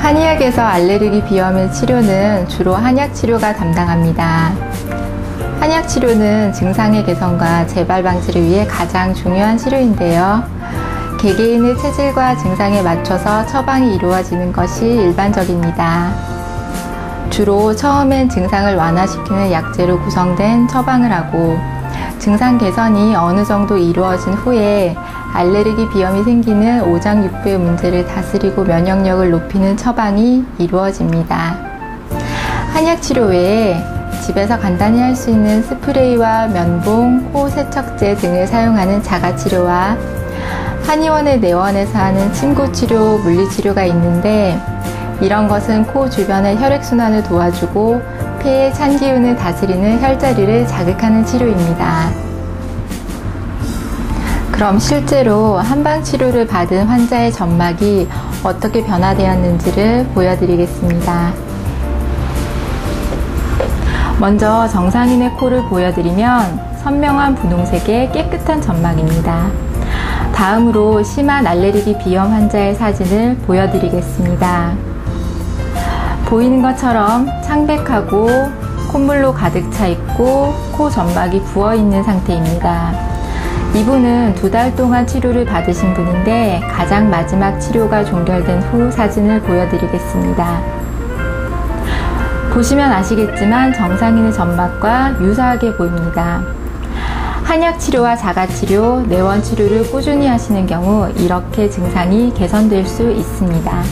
한의학에서 알레르기 비염의 치료는 주로 한약 치료가 담당합니다. 한약 치료는 증상의 개선과 재발 방지를 위해 가장 중요한 치료인데요. 개개인의 체질과 증상에 맞춰서 처방이 이루어지는 것이 일반적입니다. 주로 처음엔 증상을 완화시키는 약재로 구성된 처방을 하고 증상 개선이 어느 정도 이루어진 후에 알레르기 비염이 생기는 오장육부의 문제를 다스리고 면역력을 높이는 처방이 이루어집니다. 한약 치료 외에 집에서 간단히 할 수 있는 스프레이와 면봉, 코 세척제 등을 사용하는 자가 치료와 한의원의 내원에서 하는 침구 치료, 물리 치료가 있는데 이런 것은 코 주변의 혈액순환을 도와주고 폐의 찬 기운을 다스리는 혈자리를 자극하는 치료입니다. 그럼 실제로 한방 치료를 받은 환자의 점막이 어떻게 변화되었는지를 보여드리겠습니다. 먼저 정상인의 코를 보여드리면 선명한 분홍색의 깨끗한 점막입니다. 다음으로 심한 알레르기 비염 환자의 사진을 보여드리겠습니다. 보이는 것처럼 창백하고 콧물로 가득 차 있고 코 점막이 부어 있는 상태입니다. 이분은 두 달 동안 치료를 받으신 분인데 가장 마지막 치료가 종결된 후 사진을 보여드리겠습니다. 보시면 아시겠지만 정상인의 점막과 유사하게 보입니다. 한약 치료와 자가 치료, 내원 치료를 꾸준히 하시는 경우 이렇게 증상이 개선될 수 있습니다.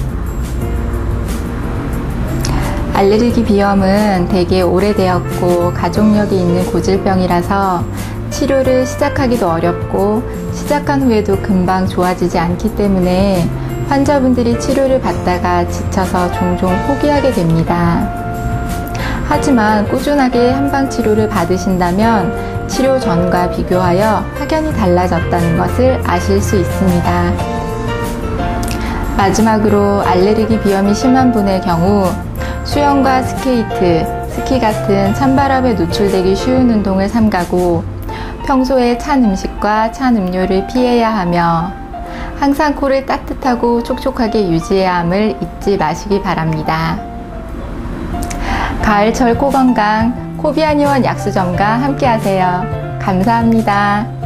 알레르기 비염은 대개 오래되었고 가족력이 있는 고질병이라서 치료를 시작하기도 어렵고 시작한 후에도 금방 좋아지지 않기 때문에 환자분들이 치료를 받다가 지쳐서 종종 포기하게 됩니다. 하지만 꾸준하게 한방 치료를 받으신다면 치료 전과 비교하여 확연히 달라졌다는 것을 아실 수 있습니다. 마지막으로 알레르기 비염이 심한 분의 경우 수영과 스케이트, 스키 같은 찬바람에 노출되기 쉬운 운동을 삼가고 평소에 찬 음식과 찬 음료를 피해야 하며 항상 코를 따뜻하고 촉촉하게 유지해야 함을 잊지 마시기 바랍니다. 가을철 코 건강 코비아니원 약수점과 함께하세요. 감사합니다.